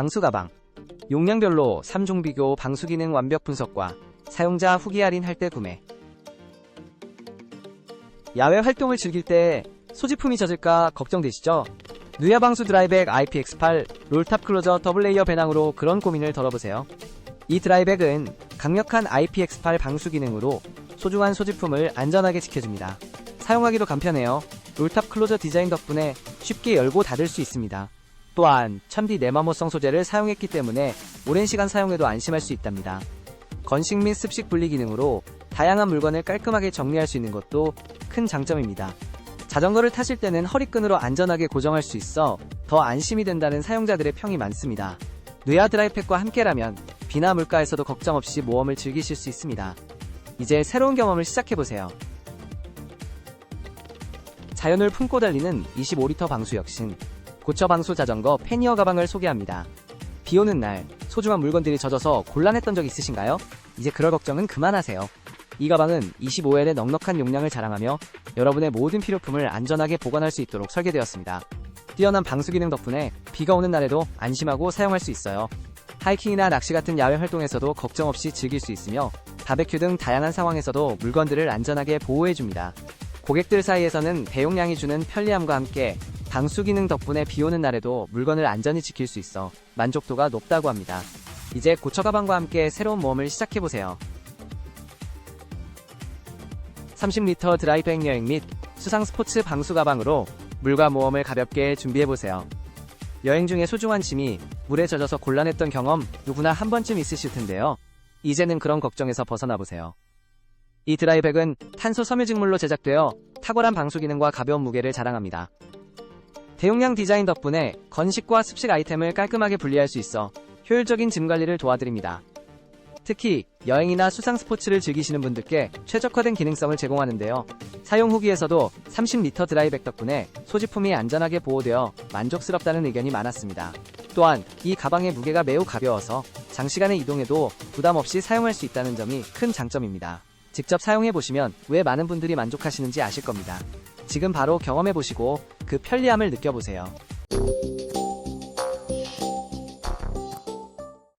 방수 가방. 용량별로 3종 비교 방수 기능 완벽 분석과 사용자 후기 할인 할 때 구매. 야외 활동을 즐길 때 소지품이 젖을까 걱정되시죠? 누야 방수 드라이백 IPX8 롤탑 클로저 더블 레이어 배낭으로 그런 고민을 덜어보세요. 이 드라이백은 강력한 IPX8 방수 기능으로 소중한 소지품을 안전하게 지켜줍니다. 사용하기도 간편해요. 롤탑 클로저 디자인 덕분에 쉽게 열고 닫을 수 있습니다. 또한 첨디 내마모성 소재를 사용했기 때문에 오랜 시간 사용해도 안심할 수 있답니다. 건식 및 습식 분리 기능으로 다양한 물건을 깔끔하게 정리할 수 있는 것도 큰 장점입니다. 자전거를 타실 때는 허리끈으로 안전하게 고정할 수 있어 더 안심이 된다는 사용자들의 평이 많습니다. 누야 드라이팩과 함께라면 비나 물가에서도 걱정 없이 모험을 즐기실 수 있습니다. 이제 새로운 경험을 시작해보세요. 자연을 품고 달리는 25리터 방수 혁신 고쳐 방수 자전거 패니어 가방을 소개합니다. 비 오는 날 소중한 물건들이 젖어서 곤란했던 적 있으신가요? 이제 그럴 걱정은 그만하세요. 이 가방은 25L의 넉넉한 용량을 자랑하며 여러분의 모든 필요품을 안전하게 보관할 수 있도록 설계되었습니다. 뛰어난 방수 기능 덕분에 비가 오는 날에도 안심하고 사용할 수 있어요. 하이킹이나 낚시 같은 야외 활동에서도 걱정 없이 즐길 수 있으며 바베큐 등 다양한 상황에서도 물건들을 안전하게 보호해줍니다. 고객들 사이에서는 대용량이 주는 편리함과 함께 방수 기능 덕분에 비 오는 날에도 물건을 안전히 지킬 수 있어 만족도가 높다고 합니다. 이제 고쳐 가방과 함께 새로운 모험을 시작해보세요. 30리터 드라이백 여행 및 수상 스포츠 방수 가방으로 물과 모험을 가볍게 준비해보세요. 여행 중에 소중한 짐이 물에 젖어서 곤란했던 경험 누구나 한 번쯤 있으실 텐데요. 이제는 그런 걱정에서 벗어나보세요. 이 드라이백은 탄소 섬유직물로 제작되어 탁월한 방수 기능과 가벼운 무게를 자랑합니다. 대용량 디자인 덕분에 건식과 습식 아이템을 깔끔하게 분리할 수 있어 효율적인 짐 관리를 도와드립니다. 특히 여행이나 수상 스포츠를 즐기시는 분들께 최적화된 기능성을 제공하는데요. 사용 후기에서도 30리터 드라이백 덕분에 소지품이 안전하게 보호되어 만족스럽다는 의견이 많았습니다. 또한 이 가방의 무게가 매우 가벼워서 장시간의 이동에도 부담 없이 사용할 수 있다는 점이 큰 장점입니다. 직접 사용해 보시면 왜 많은 분들이 만족하시는지 아실 겁니다. 지금 바로 경험해 보시고 그 편리함을 느껴보세요.